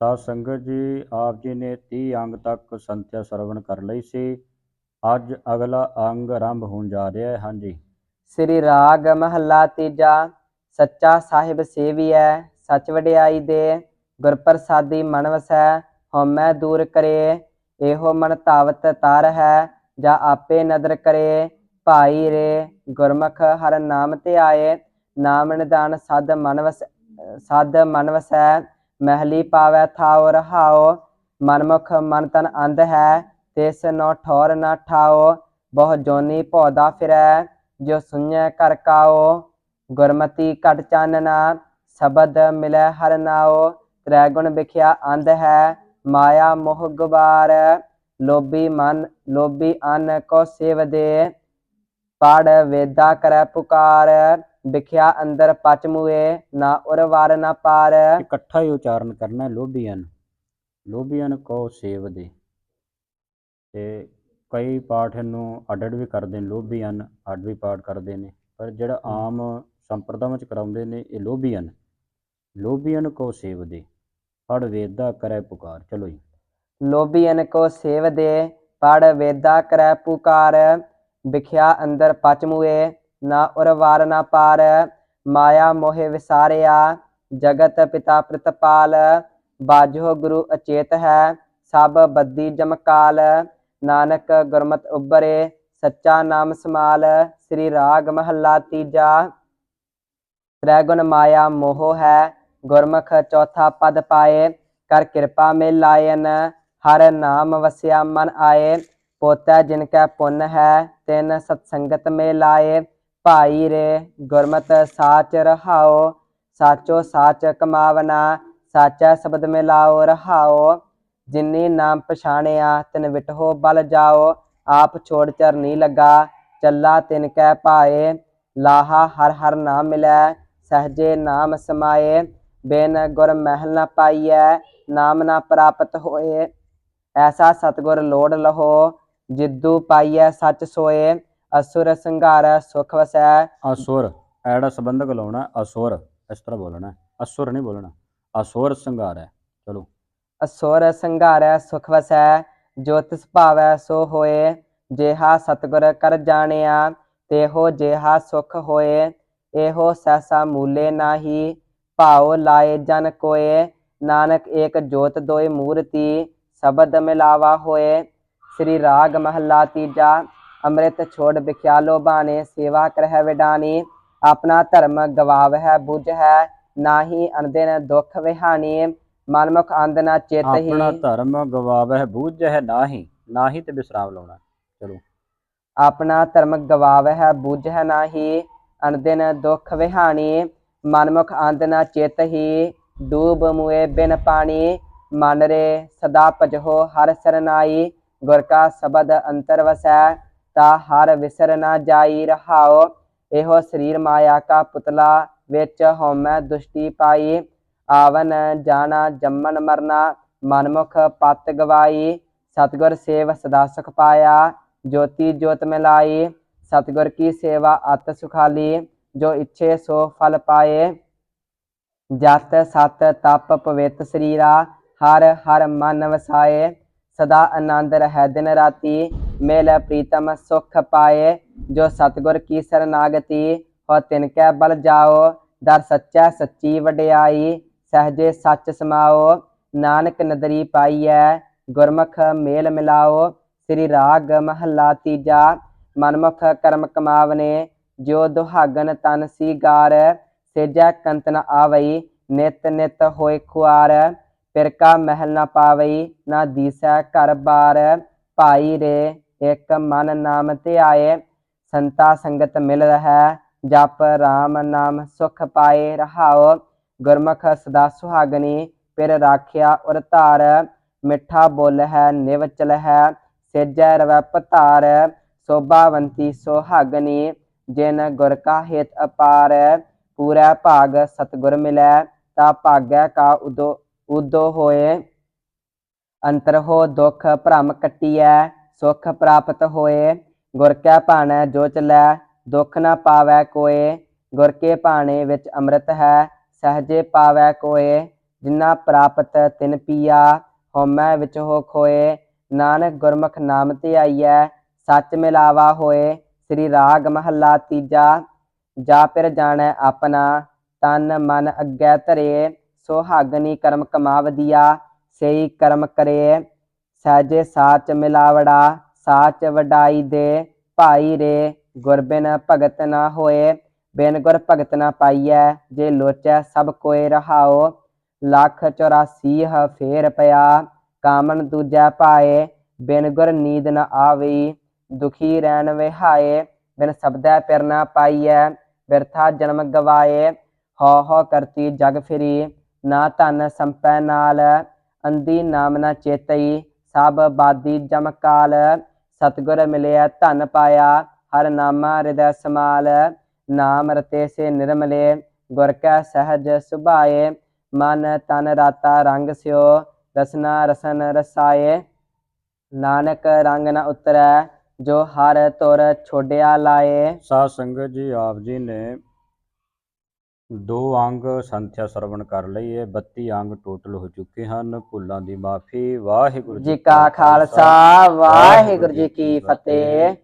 ਸਾਧ ਸੰਗਤ ਜੀ, ਆਪ ਜੀ ਨੇ 30 ਅੰਗ ਤੱਕ ਸੰਥਿਆ ਸਰਵਣ ਕਰ ਲਈ ਸੀ। ਅੱਜ ਅਗਲਾ ਅੰਗ ਆਰੰਭ ਹੋਣ ਜਾ ਰਿਹਾ ਹੈ, ਹਾਂਜੀ। ਸ੍ਰੀ ਰਾਗ ਮਹੱਲਾ ਤੀਜਾ, ਸੱਚਾ ਸਾਹਿਬ ਸੇਵੀਐ, ਸਚ ਵਡਿਆਈ ਦੇ ਗੁਰ ਪ੍ਰਸਾਦੀ ਮਨ ਵਸੈ, ਹਉਮੈ ਦੂਰ ਕਰੇ। ਇਹੋ ਮਨ ਧਾਵਤ ਤਰ ਹੈ, ਜਾਂ ਆਪੇ ਨਦਰ ਕਰੇ। ਭਾਈ ਰੇ, ਗੁਰਮੁਖ ਹਰ ਨਾਮ ਤੇ ਆਏ ਨਾਮ ਨਿਦਾਨ ਸਦ ਮਨ ਵਸ, ਸਦ ਮਨ ਵਸੈ। ਮਹਿਲੀ ਪਾਵੈ ਥਾਉ ਰਹਾਉ, ਮਨਮੁਖ ਮਨ ਤਨ ਅੰਧ ਹੈ, ਤਿਸ ਨੋ ਠੌਰ ਨਾ ਠਾਓ ਬਹੁ ਜੋਨੀ ਭੌਦਾ ਫਿਰੈ, ਜੋ ਸੁਣੈ ਕਰ ਕਾਓ ਗੁਰਮਤੀ ਘਟ ਚਾਨਣਾ ਸ਼ਬਦ ਮਿਲੈ ਹਰ ਨਾਉ। ਤ੍ਰੈ ਗੁਣ ਵਿਖਿਆ ਅੰਧ ਹੈ, ਮਾਇਆ ਮੋਹ ਗੁਬਾਰ। ਲੋਭੀ ਮਨ, ਲੋਭੀ ਅਨ ਕੋ ਸੇਵ ਦੇ। ਪੜ ਵੇਦਾ ਕਰੈ ਪੁਕਾਰ। ਵਿਖਿਆ ਅੰਦਰ ਪਚ ਮੁਏ ਨਾ ਉਰ ਵਾਰ ਨਾ ਪਾਰ। ਇਕੱਠਾ ਹੀ ਉਚਾਰਨ ਕਰਨਾ ਲੋਭੀਅਨ ਲੋਭੀਅਨ ਕੋ ਸੇਵ ਦੇ। ਤੇ ਕਈ ਪਾਠ ਨੂੰ ਅਡੜ ਵੀ ਕਰਦੇ ਨੇ ਲੋਭੀਅਨ ਅੱਡ ਵੀ ਪਾਠ ਕਰਦੇ ਨੇ। ਪਰ ਜਿਹੜਾ ਆਮ ਸੰਪਰਦਾਵਾਂ ਚ ਕਰਾਉਂਦੇ ਨੇ ਇਹ ਲੋਭੀਅਨ ਲੋਭੀਅਨ ਕੋ ਸੇਵ ਦੇ। ਪੜ ਵੇਦਾ ਕਰੈ ਪੁਕਾਰ। ਚਲੋ ਜੀ। ਲੋਭੀਨ ਕੋ ਸੇਵ ਦੇ। ਪੜ ਵੇਦਾ ਕਰੈ ਪੁਕਾਰ। ਵਿਖਿਆ ਅੰਦਰ ਪਚ ਮੁਏ ਨਾ ਉਰ ਵਾਰ ਨਾ ਪਾਰ, ਮਾਇਆ ਮੋਹਿ ਵਿਸਾਰਿਆ, ਜਗਤ ਪਿਤਾ ਪ੍ਰਤਪਾਲ, ਬਾਜੋ ਗੁਰੂ ਅਚੇਤ ਹੈ, ਸਭ ਬੱਦੀ ਜਮਕਾਲ, ਨਾਨਕ ਗੁਰਮਤ ਉਬਰੇ ਸੱਚਾ ਨਾਮ ਸਮਾਲ, ਸ੍ਰੀ ਰਾਗ ਮਹੱਲਾ ਤੀਜਾ। ਤ੍ਰੈ ਗੁਣ ਮਾਇਆ ਮੋਹ ਹੈ, ਗੁਰਮੁਖ ਚੌਥਾ ਪਦ ਪਾਏ, ਕਰ ਕਿਰਪਾ ਮੇ ਲਾਇਨ ਹਰ ਨਾਮ ਵਸਿਆ ਮਨ ਆਏ, ਪੋਤਾ ਜਿਨ ਕੈ ਪੁੰਨ ਹੈ, ਤਿਨ ਸਤ ਸੰਗਤ ਮੇ ਲਾਏ ਭਾਈ ਰੇ ਗੁਰਮਤ ਸਾਚ ਰਹਾਓ ਸਾਚੋ ਸਾਚ ਕਮਾਵਨਾ, ਸਾਚਾ ਸ਼ਬਦ ਮਿਲਾਓ ਰਹਾਓ ਜਿਨੀ ਨਾਮ ਪਛਾਣਿਆ, ਤਿਨ ਵਿਟਹੋ ਬਲ ਜਾਓ ਆਪ ਛੋੜ ਚਰਨੀ ਲਗਾ, ਚੱਲਾ ਤਿਨ ਕੈ ਪਾਏ ਲਾਹਾ ਹਰ ਹਰ ਨਾਮ ਮਿਲੈ, ਸਹਜੇ ਨਾਮ ਸਮਾਏ। ਬਿਨ ਗੁਰ ਮਹਿਲ ਨਾ ਪਾਈਐ, ਨਾਮ ਨਾ ਪ੍ਰਾਪਤ ਹੋਏ। ਐਸਾ ਸਤਗੁਰ ਲੋੜ ਲਹੋ, ਜਿੱਦੂ ਪਾਈਐ ਸੱਚ ਸੋਏ। ਅਸੁਰ ਸੰਘਾਰੈ ਸੁਖ ਵਸੈ ਅਸੁਰ ਐੜਾ ਸੰਬੰਧਕ ਲਾਉਣਾ ਅਸੁਰ ਇਸ ਤਰ੍ਹਾਂ ਬੋਲਣਾ ਅਸੁਰ ਨਹੀਂ ਬੋਲਣਾ ਅਸੁਰ ਸੰਘਾਰ ਹੈ ਚਲੋ ਅਸੁਰ ਸੰਘਾਰੈ ਸੁਖ ਵਸੈ ਜੋ ਤਿਸ ਭਾਵੈ ਸੋ ਹੋਏ ਜੇਹਾ ਸਤਗੁਰ ਕਰ ਜਾਣਿਆ ਤੇਹੋ ਜੇਹਾ ਸੁਖ ਹੋਏ ਇਹੋ ਸੈਸਾ ਮੂਲੇ ਨਾਹੀ ਭਾਉ ਲਾਏ ਜਨ ਕੋਏ ਨਾਨਕ ਏਕ ਜੋਤ ਦੋਇ ਮੂਰਤੀ ਸ਼ਬਦ ਮਿਲਾਵਾ ਹੋਏ ਸ੍ਰੀ ਰਾਗ ਮਹੱਲਾ ਤੀਜਾ ਅੰਮ੍ਰਿਤ ਛੋੜ ਵਿਖਿਆਲੋ ਬਾਣੇ ਸੇਵਾ ਕਰਹਿ ਵਿਡਾਨੀ ਆਪਣਾ ਧਰਮ ਗਵਾਵ ਹੈ ਬੁਝ ਹੈ ਨਾਹੀ ਅਨਦਿਨ ਦੁਖ ਵਿਹਾਨੀ ਮਨਮੁਖ ਅੰਧ ਨਾ ਚਿਤ ਹੀ ਆਪਣਾ ਧਰਮ ਗਵਾਵਹਿ ਬੂਝਹਿ ਨਾਹੀ ਨਾਹੀ ਤੇ ਵਿਸਰਾਮ ਲਾਉਣਾ। ਚਲੋ। ਆਪਣਾ ਧਰਮ ਗਵਾਵ ਹੈ ਬੁਝ ਹੈ ਨਾਹੀ ਅਨਦਿਨ ਦੁਖ ਵਿਹਾਨੀ ਮਨਮੁਖ ਅੰਧ ਨਾ ਚਿਤ ਹੀ ਡੂਬ ਮੁਏ ਬਿਨ ਪਾਣੀ ਮਨ ਰੇ ਸਦਾ ਭਜੋ ਹਰ ਸਰਨਾਈ ਗੁਰ ਕਾ ਸ਼ਬਦ ਅੰਤਰ ਵਸੈ ਤਾ ਹਰ ਵਿਸਰ ਨਾ ਜਾਈ ਰਹਾਓ ਇਹੋ ਸਰੀਰ ਮਾਇਆ ਕਾ ਪੁਤਲਾ ਵਿੱਚ ਹਉਮੈ ਦੁਸ਼ਟੀ ਪਾਈ। ਆਵਨ ਜਾਣਾ, ਜੰਮਨ ਮਰਨਾ, ਮਨਮੁਖ ਪਤ ਗਵਾਈ। ਸਤਗੁਰ ਸੇਵ ਸਦਾ ਸੁਖ ਪਾਇਆ, ਜੋਤੀ ਜੋਤ ਮਿਲਾਈ। ਸਤਗੁਰ ਕੀ ਸੇਵਾ ਅਤ ਸੁਖਾਲੀ, ਜੋ ਇੱਛੇ ਸੋ ਫਲ ਪਾਏ। ਜਤ ਸਤ ਤਪ ਪਵਿੱਤ ਸਰੀਰਾ, ਹਰ ਹਰ ਮਨ ਵਸਾਏ। ਸਦਾ ਆਨੰਦ ਰਹਿ ਦਿਨ ਰਾਤੀ। ਮੇਲ ਪ੍ਰੀਤਮ ਸੁਖ ਪਾਏ ਜੋ ਸਤਗੁਰ ਕੀ ਸਰਨਾਗਤੀ ਹੋ ਤਿਨ ਕੈ ਬਲ ਜਾਓ ਦਰ ਸੱਚਾ ਸੱਚੀ ਵਡਿਆਈ ਸਹਜੇ ਸੱਚ ਸਮਾਓ ਨਾਨਕ ਨਦਰੀ ਪਾਈਐ ਗੁਰਮੁਖ ਮੇਲ ਮਿਲਾਓ ਸ੍ਰੀ ਰਾਗ ਮਹੱਲਾ ਤੀਜਾ ਮਨਮੁਖ ਕਰਮ ਕਮਾਵਨੇ ਜੋ ਦੁਹਾਗਨ ਤਨ ਸੀਗਾਰ ਸੇਜੈ ਕੰਤ ਨ ਆਵਈ ਨਿਤ ਨਿਤ ਹੋਏ ਖੁਆਰ ਪਿਰਕਾ ਮਹਿਲ ਨਾ ਪਾਵਈ ਨਾ ਦੀਸੈ ਘਰ ਬਾਰ ਭਾਈ ਰੇ ਇਕ ਮਨ ਨਾਮ ਧਿਆਏ ਸੰਤਾ ਸੰਗਤ ਮਿਲ ਰਹਿ, ਜਪ ਰਾਮ ਨਾਮ ਸੁਖ ਪਾਏ ਰਹਾਓ ਗੁਰਮੁਖ ਸਦਾ ਸੁਹਾਗਣੀ, ਪਿਰ ਰਾਖਿਆ ਉਰ ਧਾਰ, ਮਿੱਠਾ ਬੋਲ ਹੈ ਨਿਵਚਲ ਹੈ ਸੇਜੈ ਰਵੈ ਪਧਾਰ ਸੋਭਾਵੰਤੀ ਸੁਹਾਗਣੀ, ਜਿਨ ਗੁਰ ਕਾ ਹਿਤ ਅਪਾਰ, ਪੂਰਾ ਭਾਗ ਸਤਗੁਰ ਮਿਲੈ, ਤਾ ਭਾਗੈ ਕਾ ਉਦੋ ਉਦੋ ਹੋਏ, ਅੰਤਰ ਹੋ ਦੁਖ ਭ੍ਰਮ ਕਟਿਐ ਸੁਖ ਪ੍ਰਾਪਤ ਹੋਏ। ਗੁਰ ਕੈ ਭਾਣੈ, ਜੋ ਚਲੈ, ਦੁਖ ਨਾ ਪਾਵੈ ਕੋਏ। ਗੁਰ ਕੇ ਭਾਣੇ ਵਿੱਚ ਅੰਮ੍ਰਿਤ ਹੈ, ਸਹਜੇ ਪਾਵੈ ਕੋਏ। ਜਿਨ੍ਹਾਂ ਪ੍ਰਾਪਤ ਤਿਨ ਪੀਆ, ਹਉਮੈ ਵਿੱਚ ਹੋ ਖੋਏ। ਨਾਨਕ ਗੁਰਮੁਖ ਨਾਮ ਤੇ ਆਈਐ, ਸੱਚ ਮਿਲਾਵਾ ਹੋਏ। ਸ੍ਰੀ ਰਾਗ ਮਹੱਲਾ ਤੀਜਾ, ਜਾ ਪਿਰ ਜਾਣੈ ਆਪਣਾ, ਤਨ ਮਨ ਅੱਗੇ ਧਰੇ। ਸੁਹਾਗਨੀ ਕਰਮ ਕਮਾਵਦੀਆ ਸਹੀ ਕਰਮ ਕਰੇ। ਸਹਿਜੇ ਸਾਚ ਮਿਲਾਵੜਾ, ਸਾਚ ਵਡਾਈ ਦੇ ਭਾਈ ਰੇ ਗੁਰਬਿਨ ਭਗਤ ਨਾ ਹੋਏ, ਬਿਨ ਗੁਰ ਭਗਤ ਨਾ ਪਾਈਐ, ਜੇ ਲੋਚੈ ਸਭ ਕੋਏ ਰਹਾਓ ਲੱਖ 84 ਹ ਫੇਰ ਪਿਆ, ਕਾਮਨ ਦੂਜੈ ਪਾਏ, ਬਿਨ ਗੁਰ ਨੀਂਦ ਨ ਆਵਈ ਦੁਖੀ ਰਹਿਣ ਵਿਹਾਏ, ਬਿਨ ਸਬਦੈ ਪਿਰ ਨਾ ਪਾਈਐ, ਬਿਰਥਾ ਜਨਮ ਗਵਾਏ, ਹਉ ਹਉ ਕਰਤੀ ਜਗ ਫਿਰੀ, ਨਾ ਧਨ ਸੰਪੈ ਨਾਲ ਅੰਦੀ ਨਾਮ ਨਾ ਚੇਤਈ ਸਭ ਬਾਦੀ ਜਮ ਸਤਗੁਰ ਮਿਲਿਆ ਧਨ ਪਾਇਆ, ਹਰ ਨਾਮਾ ਹਿਰਦੈ ਸਮਾਲ, ਨਾਮ ਰਤੇ ਸੇ ਨਿਰਮਲੇ, ਗੁਰ ਕੈ ਸਹਜ ਸੁਭਾਏ, ਮਨ ਤਨ ਰਾਤਾ ਰੰਗ ਸਿਓ, ਰਸਨਾ ਰਸਨ ਰਸਾਏ। ਨਾਨਕ ਰੰਗ ਨ ਉਤਰੈ, ਜੋ ਹਰ ਤੁਰ ਛੋਡਿਆ ਲਾਏ। ਸਾਧ ਸੰਗਤ ਜੀ ਆਪ ਜੀ ਨੇ ਦੋ ਅੰਗ ਸੰਥਿਆ ਸਰਵਣ ਕਰ ਲਈ ਹੈ 32 ਅੰਗ ਟੋਟਲ ਹੋ ਚੁੱਕੇ ਹਨ। ਭੁੱਲਾਂ ਦੀ ਮਾਫੀ। ਵਾਹਿਗੁਰੂ ਜੀ ਕਾ ਖਾਲਸਾ। ਵਾਹਿਗੁਰੂ ਜੀ ਕੀ ਫਤਿਹ।